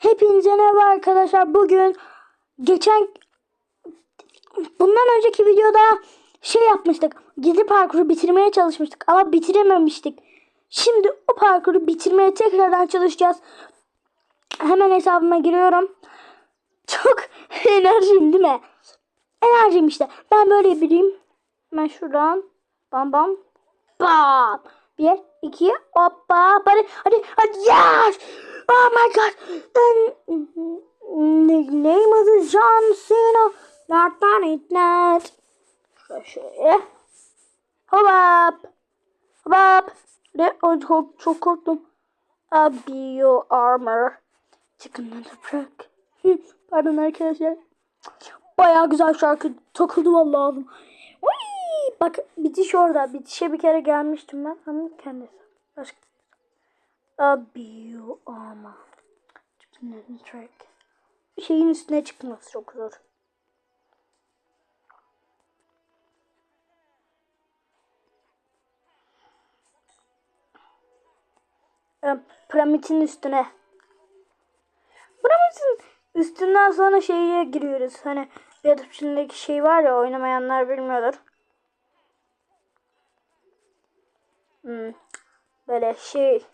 Hepinize merhaba arkadaşlar. Bugün geçen bundan önceki videoda şey yapmıştık. Gizli parkuru bitirmeye çalışmıştık ama bitirememiştik. Şimdi o parkuru bitirmeye tekrardan çalışacağız. Hemen hesabıma giriyorum. Çok enerjiyim değil mi? Enerjiyim işte. Ben böyle biriyim. Hemen şuradan. Bam bam. Bam. Bir, iki, hoppa. Hadi, hadi, hadi. Yes! Oh my god. The name of the John Cena. Not done it, not. Şöyle, up. Hop up. Ne? Ay, çok, çok korktum. A bio armor. The truck. Hı, Pardon arkadaşlar. Bayağı güzel şarkı takıldı vallahi. Uy! Bak bitiş orada. Bitişe bir kere gelmiştim ben ama kendisi. Başka. A bio truck. Şeyin üstüne çıkması çok zor. Ee, Piramidin üstüne. Piramidin üstünden sonra şeye giriyoruz. Hani Red içindeki şey var ya oynamayanlar bilmiyordur. Hmm. Böyle şey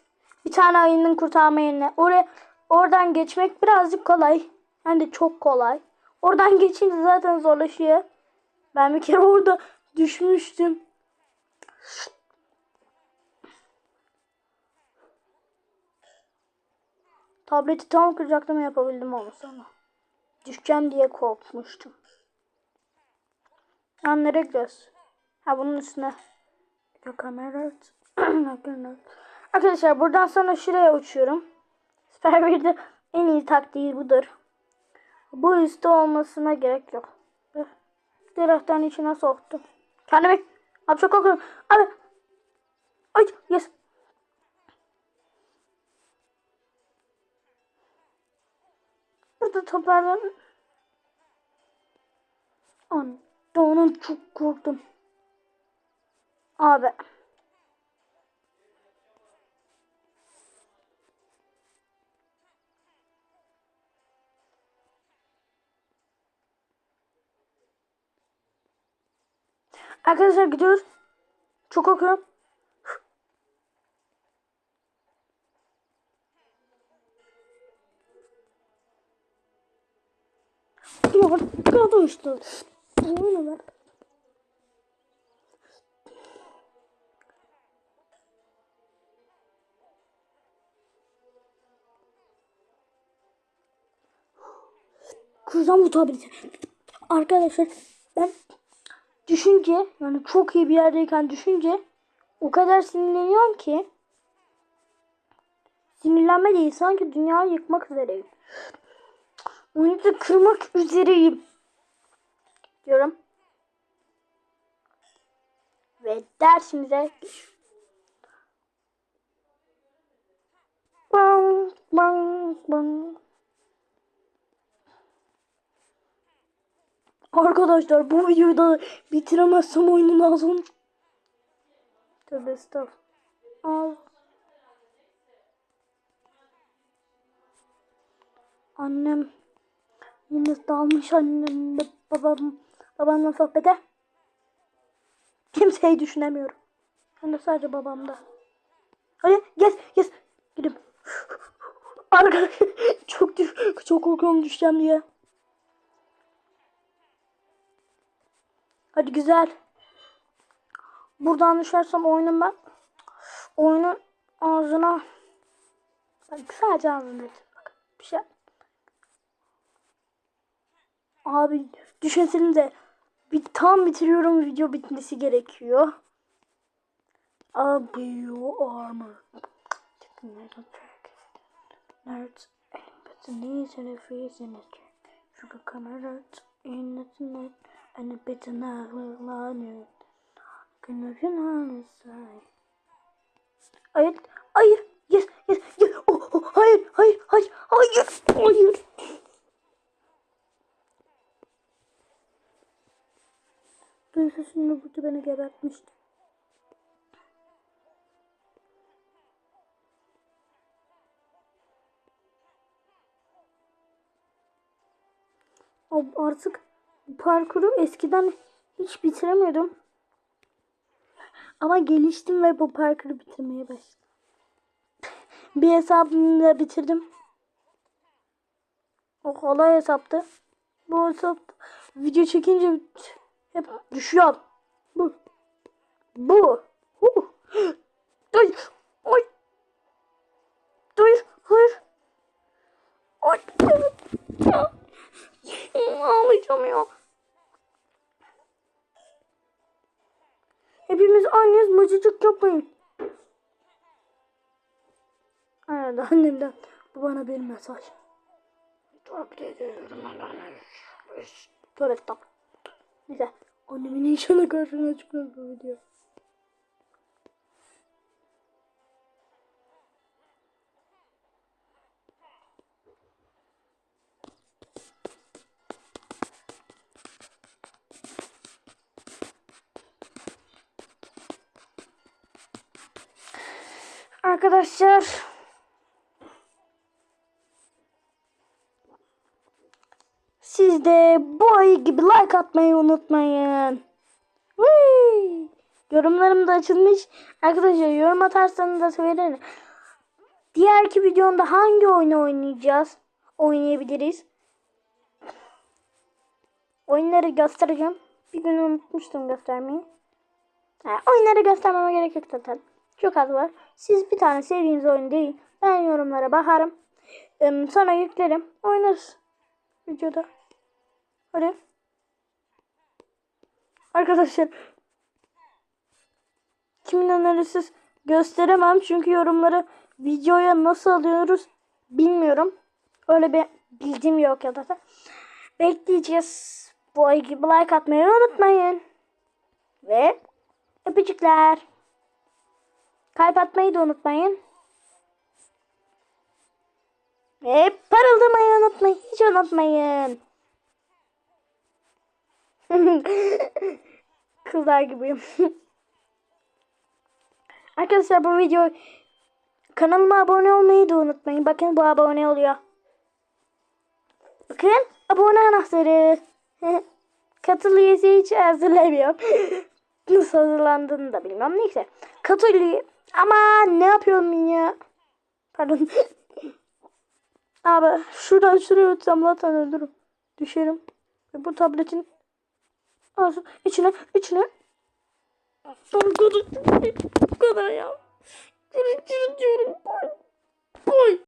bir tane ayının kurtarma yerine oraya oradan geçmek birazcık kolay. Hem de çok kolay. Oradan geçince zaten zorlaşıyor. Ben bir kere orada düşmüştüm. Tableti tam kıracaktım yapabildim onu sonra. Düşeceğim diye korkmuştum. Ha nereye gidiyoruz? Ha bunun üstüne. Yok kamera. Arkadaşlar buradan sonra şuraya uçuyorum. Süper 1'de en iyi taktiği budur. Bu üstte olmasına gerek yok. Direkten içine soktum. Kendimi. Abi çok korkuyorum. Abi. Ay yes. Burada toplardan. An, onun çok korktum. Abi. Arkadaşlar gidiyoruz. Çok korkuyorum. Arkadaşlar. Bu ne lan? Kıracağım bu tableti. Arkadaşlar ben düşünce yani çok iyi bir yerdeyken düşünce o kadar sinirleniyorum ki sinirlenme değil sanki dünyayı yıkmak üzereyim. Onu kırmak üzereyim. Diyorum. Ve dersimize Bang, bang, bang. Arkadaşlar bu videoyu da bitiremezsem oyunun ağzını Tövbe estağfurullah. Annem yine dalmış annemle babam babamla sohbete. Kimseyi düşünemiyorum. Ben de sadece babamda. Hadi yes yes gidip. Arkadaş çok çok korkuyorum düşeceğim diye. Hadi güzel. Buradan düşersem oyunun ben. Oyunun ağzına. Sadece ağzına. Bak bir şey. Abi düşünsenize. Bir tam bitiriyorum video bitmesi gerekiyor. Abi o armor. Nerds but the knees and the face in it. Sugar camera in the net and a bit of night will line it. Connection on the side. Hayır, hayır, yes, yes, yes. Oh, oh, hayır, hayır, hayır, hayır, hayır. Duysa şimdi burada beni gebertmişti. Ab- Artık parkuru eskiden hiç bitiremiyordum. Ama geliştim ve bu parkuru bitirmeye başladım. Bir hesabımda bitirdim. O kolay hesaptı. Bu hesap video çekince hep düşüyor. Bu. Bu. Huh. Dur. Oy. Dur. Hayır. Ya. Ağlayacağım ya. Anneniz mıcıcık yapmayın. Arada annemden bu bana bir mesaj. Tövbe ediyorum Tövbe estağfurullah. Neyse annemin inşallah karşına çıkmaz bu video. Arkadaşlar Siz de boy gibi like atmayı unutmayın. Whee! Yorumlarım da açılmış. Arkadaşlar yorum atarsanız da sevinirim. Diğerki videomda hangi oyunu oynayacağız? Oynayabiliriz. Oyunları göstereceğim. Bir gün unutmuştum göstermeyi. Ha, oyunları göstermeme gerek yok zaten. Çok az var. Siz bir tane sevdiğiniz oyun değil. Ben yorumlara bakarım. Em, Sonra yüklerim. Oynarız. Videoda. Hadi. Arkadaşlar. Kimin önerisiz gösteremem. Çünkü yorumları videoya nasıl alıyoruz bilmiyorum. Öyle bir bilgim yok ya da. Bekleyeceğiz. Bu ay gibi like atmayı unutmayın. Ve öpücükler. Kalp atmayı da unutmayın. Ve parıldamayı unutmayın. Hiç unutmayın. Kızlar gibiyim. Arkadaşlar bu video kanalıma abone olmayı da unutmayın. Bakın bu abone oluyor. Bakın abone anahtarı. Katıl üyesi hiç hazırlamıyorum. Nasıl hazırlandığını da bilmem. Neyse. Katıl üye- Ama ne yapıyorum ya? Pardon. Abi şuradan şuraya uçsam zaten ölürüm. Düşerim. Ve bu tabletin ağzı içine içine. Bu kadar, bu kadar ya. Diyorum diyorum. Oy. Oy.